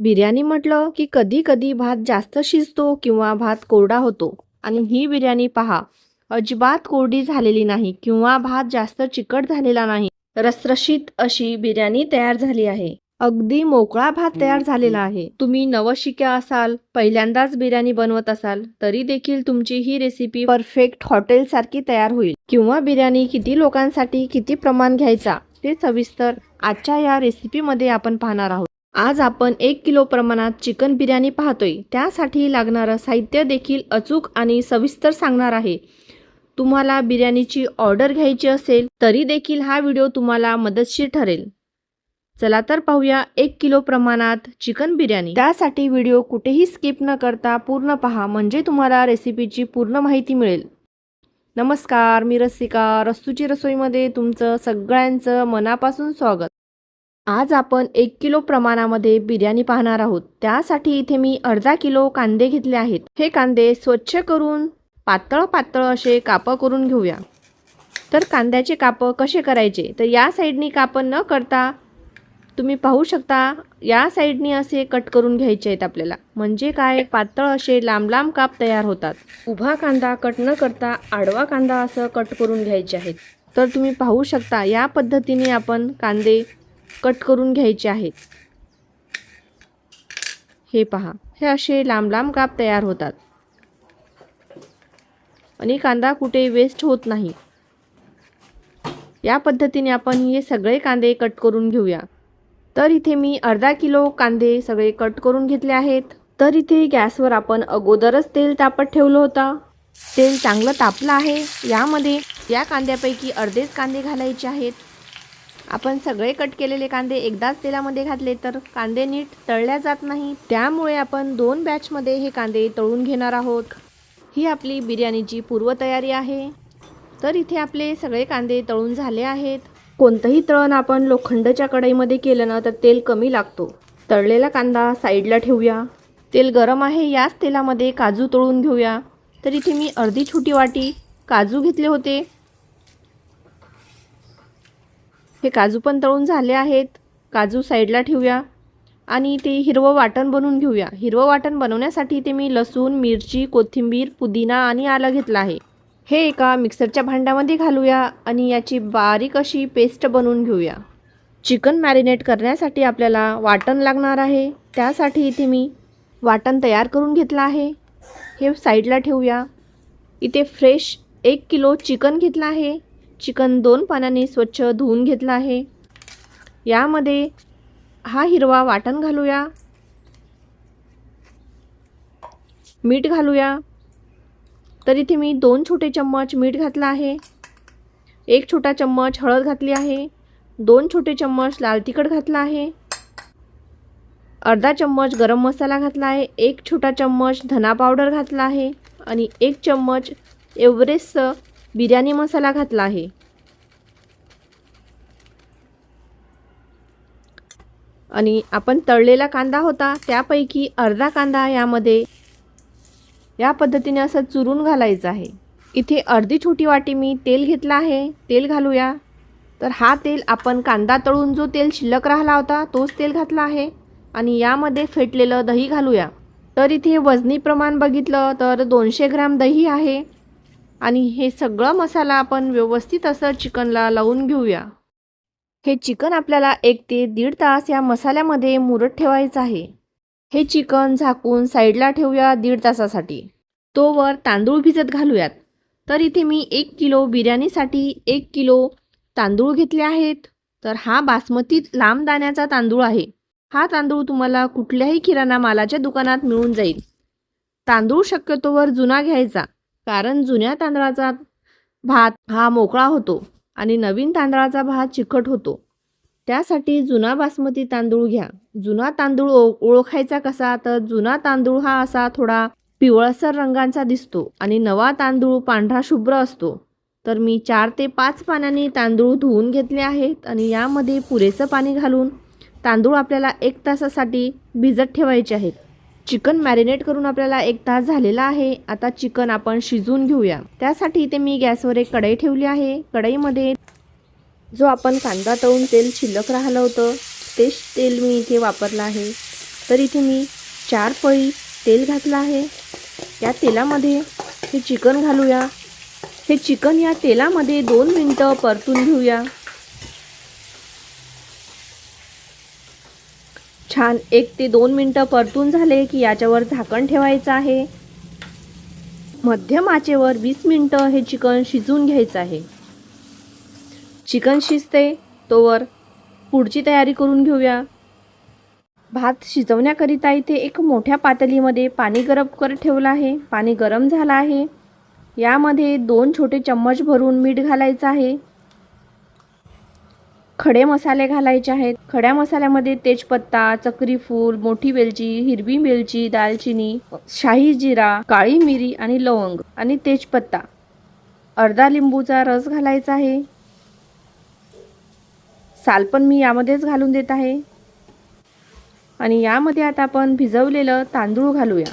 बिर्याणी म्हटलं की कधी कधी भात जास्त शिजतो किंवा भात कोरडा होतो. आणि ही बिर्याणी पहा अजिबात कोरडी झालेली नाही किंवा भात जास्त चिकट झालेला नाही. रसरशीत अशी बिर्याणी तयार झाली आहे. अगदी मोकळा भात तयार झालेला आहे. तुम्ही नवशिक्या असाल पहिल्यांदाच बिर्याणी बनवत असाल तरी देखील तुमची ही रेसिपी परफेक्ट हॉटेल सारखी तयार होईल. किंवा बिर्याणी किती लोकांसाठी किती प्रमाण घ्यायचा ते सविस्तर आजच्या या रेसिपीमध्ये आपण पाहणार आहोत. आज आपण एक किलो प्रमाणात चिकन बिर्याणी पाहतोय. त्यासाठी लागणारं साहित्य देखील अचूक आणि सविस्तर सांगणार आहे. तुम्हाला बिर्याणीची ऑर्डर घ्यायची असेल तरी देखील हा व्हिडिओ तुम्हाला मदतशीर ठरेल. चला तर पाहूया एक किलो प्रमाणात चिकन बिर्याणी. त्यासाठी व्हिडिओ कुठेही स्किप न करता पूर्ण पहा म्हणजे तुम्हाला रेसिपीची पूर्ण माहिती मिळेल. नमस्कार मी रसिका रस्तूची रसोईमध्ये तुमचं सगळ्यांचं मनापासून स्वागत. आज आपण एक किलो प्रमाणामध्ये बिर्याणी पाहणार आहोत. त्यासाठी इथे मी अर्धा किलो कांदे घेतले आहेत. हे कांदे स्वच्छ करून पातळ पातळ असे कापं करून घेऊया. तर कांद्याचे कापं कसे करायचे? तर या साईडनी कापं न करता तुम्ही पाहू शकता या साईडनी असे कट करून घ्यायचे आहेत आपल्याला. म्हणजे काय? पातळ असे लांब लांब काप तयार होतात. उभा कांदा कट न करता आडवा कांदा असं कट करून घ्यायचे आहेत. तर तुम्ही पाहू शकता या पद्धतीने आपण कांदे कट करून घ्यायचे आहेत. हे पहा हे असे लांब लांब काप तयार होतात. आणि कांदा कुठे वेस्ट होत नाही. या पद्धतीने आपण हे सगळे कांदे कट करून घेऊया. तर इथे मी अर्धा किलो कांदे सगळे कट करून घेतले आहेत. तर इथे गॅसवर आपण अगोदरच तेल तापत ठेवलं होतं. तेल चांगलं तापलं आहे. यामध्ये या कांद्यापैकी अर्धेच कांदे घालायचे आहेत. आपण सगळे कट केलेले कांदे एकदाच तेलामध्ये घातले तर कांदे नीट तळल्या जात नाही. त्यामुळे आपण दोन बॅचमध्ये हे कांदे तळून घेणार आहोत. ही आपली बिर्याणीची पूर्वतयारी आहे. तर इथे आपले सगळे कांदे तळून झाले आहेत. कोणतंही तळण आपण लोखंडच्या कढईमध्ये केलं ना तर तेल कमी लागतो. तळलेला कांदा साईडला ठेवूया. तेल गरम आहे याच तेलामध्ये काजू तळून घेऊया. तर इथे मी अर्धी छोटी वाटी काजू घेतले होते. हे काजू पण तळून झाले आहेत. काजू साईडला ठेवूया. आणि ते हिरवं वाटण बनवून घेऊया. हिरवं वाटण बनवण्यासाठी ते मी लसूण मिरची कोथिंबीर पुदिना आणि आलं घेतलं आहे. हे एका मिक्सरच्या भांड्यामध्ये घालूया आणि याची बारीक अशी पेस्ट बनवून घेऊया. चिकन मॅरिनेट करण्यासाठी आपल्याला वाटण लागणार आहे. त्यासाठी इथे मी वाटण तयार करून घेतलं आहे. हे साईडला ठेवूया. इथे फ्रेश एक किलो चिकन घेतलं आहे. चिकन दोन पाण्याने स्वच्छ धुवून घेतलं आहे. यामध्ये हा हिरवा वाटण घालूया. मीठ घालूया. तर इथे मी दोन छोटे चम्मच मीठ घातलं आहे. एक छोटा चम्मच हळद घातली आहे. दोन छोटे चम्मच लाल तिखट घातला आहे. अर्धा चम्मच गरम मसाला घातला आहे. एक छोटा चम्मच धना पावडर घातला आहे. आणि एक चम्मच एव्हरेस्ट बिर्याणी मसाला घातला आहे. आणि आपण तळलेला कांदा होता त्यापैकी अर्धा कांदा यामध्ये या पद्धतीने असं चुरून घालायचं आहे. इथे अर्धी छोटी वाटी मी तेल घेतलं आहे तेल घालूया. तर हा तेल आपण कांदा तळून जो तेल शिल्लक राहिला होता तोच तेल घातला आहे. आणि यामध्ये फेटलेलं दही घालूया. तर इथे वजनी प्रमाण बघितलं तर दोनशे ग्रॅम दही आहे. आणि हे सगळं मसाला आपण व्यवस्थित असं चिकनला लावून घेऊया. हे चिकन आपल्याला एक ते दीड तास या मसाल्यामध्ये मुरत ठेवायचं आहे. हे चिकन झाकून साईडला ठेवूया दीड तासासाठी. तोवर तांदूळ भिजत घालूयात. तर इथे मी एक किलो बिर्याणीसाठी एक किलो तांदूळ घेतले आहेत. तर हा बासमती लांब दाण्याचा तांदूळ आहे. हा तांदूळ तुम्हाला कुठल्याही किराणा मालाच्या दुकानात मिळून जाईल. तांदूळ शक्यतोवर जुना घ्यायचा. कारण जुन्या तांदळाचा भात हा मोकळा होतो आणि नवीन तांदळाचा भात चिकट होतो. त्यासाठी जुना बासमती तांदूळ घ्या. जुना तांदूळ ओ ओळखायचा कसा? तर जुना तांदूळ हा असा थोडा पिवळसर रंगांचा दिसतो आणि नवा तांदूळ पांढरा शुभ्र असतो. तर मी चार ते पाच पाण्याने तांदूळ धुवून घेतले आहेत आणि यामध्ये पुरेसं पाणी घालून तांदूळ आपल्याला एक तासासाठी भिजत ठेवायचे आहेत. चिकन मॅरिनेट करून आपल्याला एक तास झालेला आहे. आता चिकन आपण शिजवून घेऊया. त्यासाठी इथे मी गॅसवर एक कढई ठेवली आहे. कढईमध्ये जो आपण कांदा तळून तेल शिल्लक राहिलं होतं तेच तेल मी इथे वापरलं आहे. तर इथे मी चार पळी तेल घातलं आहे. या तेलामध्ये हे चिकन घालूया. हे चिकन या तेलामध्ये दोन मिनटं परतून घेऊया. छान एक ते दोन मिनटं परतून झाले की याच्यावर झाकण ठेवायचं आहे. मध्यम आचेवर वीस मिनटं हे चिकन शिजवून घ्यायचं आहे. चिकन शिजते तोवर पुढची तयारी करून घेऊया. भात शिजवण्याकरिता इथे एक मोठ्या पातळीमध्ये पाणी गरम करत ठेवलं आहे. पाणी गरम झालं आहे. यामध्ये दोन छोटे चम्मच भरून मीठ घालायचं आहे. खडे मसाले घालायचे आहेत. खड्या मसाल्यामध्ये तेजपत्ता चक्री फूल मोठी वेलची हिरवी वेलची दालचिनी शाही जिरा काळी मिरी आणि लवंग आणि तेजपत्ता. अर्धा लिंबूचा रस घालायचा आहे. साल पण मी यामध्येच घालून देत आहे. आणि यामध्ये आता आपण भिजवलेलं तांदूळ घालूया.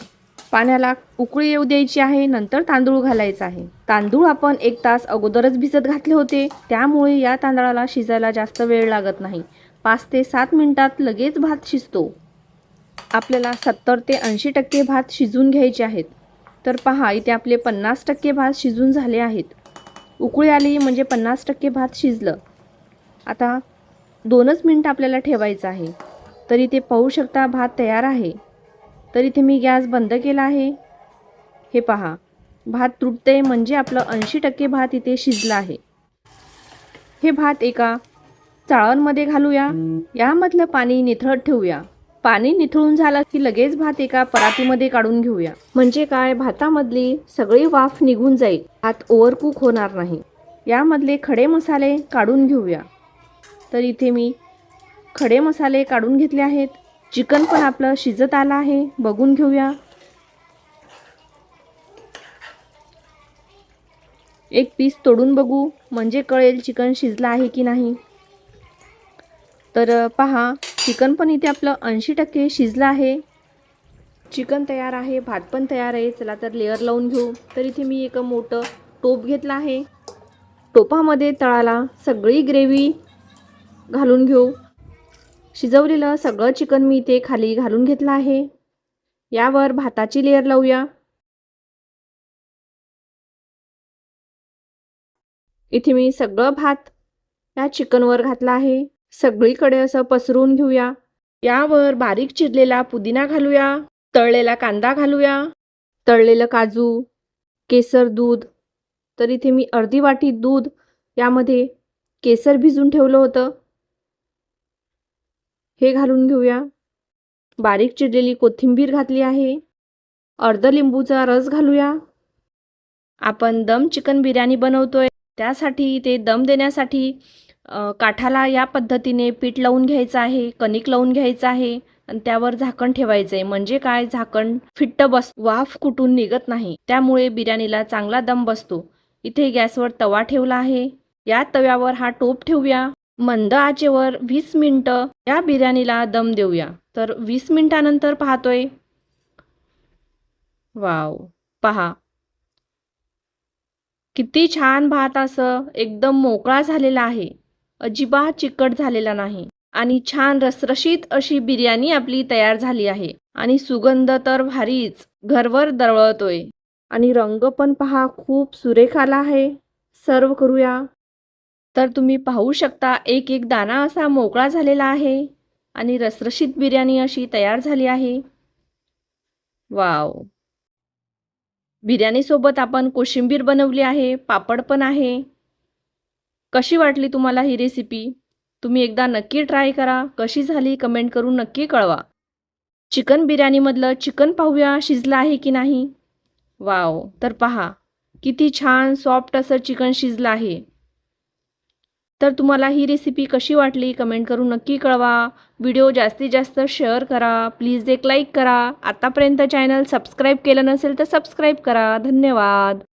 पाण्याला उकळी येऊ द्यायची आहे नंतर तांदूळ घालायचा आहे. तांदूळ आपण एक तास अगोदरच भिजत घातले होते त्यामुळे या तांदळाला शिजायला जास्त वेळ लागत नाही. पाच ते सात मिनिटात लगेच भात शिजतो. आपल्याला सत्तर ते ऐंशी टक्के भात शिजून घ्यायचे आहेत. तर पहा इथे आपले पन्नास टक्के भात शिजून झाले आहेत. उकळी आली म्हणजे पन्नास टक्के भात शिजलं. आता दोनच मिनटं आपल्याला ठेवायचं आहे. तर इथे पाहू शकता भात तयार आहे. तर इथे मी गॅस बंद केला आहे. हे पहा. भात तुटते म्हणजे आपलं ऐंशी टक्के भात इथे शिजला आहे. हे भात एका चाळणमध्ये घालूया. यामधलं पाणी निथळत ठेवूया. पाणी निथळून झालं की लगेच भात एका परातीमध्ये काढून घेऊया. म्हणजे काय? भातामधली सगळी वाफ निघून जाईल. भात ओव्हरकुक होणार नाही. यामधले खडे मसाले काढून घेऊया. तर इथे मी खडे मसाले काढून घेतले आहेत. चिकन पण आपलं शिजत आलं आहे. बघून घेऊया. एक पीस तोडून बघू म्हणजे कळेल चिकन शिजलं आहे की नाही. तर पहा चिकन पण इथे आपलं ऐंशी टक्के शिजलं आहे. चिकन तयार आहे भात पण तयार आहे. चला तर लेअर लावून घेऊ. तर इथे मी एक मोठं टोप घेतलं आहे. टोपामध्ये तळाला सगळी ग्रेव्ही घालून घेऊ. शिजवलेलं सगळं चिकन मी इथे खाली घालून घेतलं आहे. यावर भाताची लेअर लावूया. इथे मी सगळं भात या चिकनवर घातला आहे. सगळीकडे असं पसरून घेऊया. यावर बारीक चिरलेला पुदिना घालूया. तळलेला कांदा घालूया. तळलेलं काजू केसर दूध. तर इथे मी अर्धी वाटी दूध यामध्ये केसर भिजून ठेवलं होतं. हे घालून घेऊया. बारीक चिरलेली कोथिंबीर घातली आहे. अर्ध लिंबूचा रस घालूया. आपण दम चिकन बिर्याणी बनवतोय. त्यासाठी ते दम देण्यासाठी काठाला या पद्धतीने पीठ लावून घ्यायचं आहे कणिक लावून घ्यायचं आहे आणि त्यावर झाकण ठेवायचं आहे म्हणजे काय? झाकण फिट्ट बस वाफ कुठून निघत नाही. त्यामुळे बिर्याणीला चांगला दम बसतो. इथे गॅसवर तवा ठेवला आहे. या तव्यावर हा टोप ठेवूया. मंद आचेवर वीस मिनटं या बिर्याणीला दम देऊया. तर वीस मिनटानंतर पाहतोय. वाव पहा. किती छान भात असं एकदम मोकळा झालेला आहे. अजिबात चिकट झालेला नाही. आणि छान रसरशीत अशी बिर्याणी आपली तयार झाली आहे. आणि सुगंध तर भारीच घरवर दरवळतोय. आणि रंग पण पहा खूप सुरेख आला आहे. सर्व करूया. तर तुम्ही पाहू शकता एक एक दाणा असा मोकळा झालेला आहे आणि रसरशीत बिर्याणी अशी तयार झाली आहे. वाव! बिर्याणीसोबत आपण कोशिंबीर बनवली आहे पापड पण आहे. कशी वाटली तुम्हाला ही रेसिपी तुम्ही एकदा नक्की ट्राय करा. कशी झाली कमेंट करून नक्की कळवा. चिकन बिर्याणीमधलं चिकन पाहूया शिजलं आहे की नाही? वाव! तर पहा किती छान सॉफ्ट असं चिकन शिजलं आहे. तर तुम्हाला ही रेसिपी कशी वाटली कमेंट करून नक्की कळवा. व्हिडिओ जास्तीत जास्त शेअर करा. प्लीज एक लाईक करा. आतापर्यंत चॅनल सबस्क्राईब केलं नसेल तर सबस्क्राईब करा. धन्यवाद.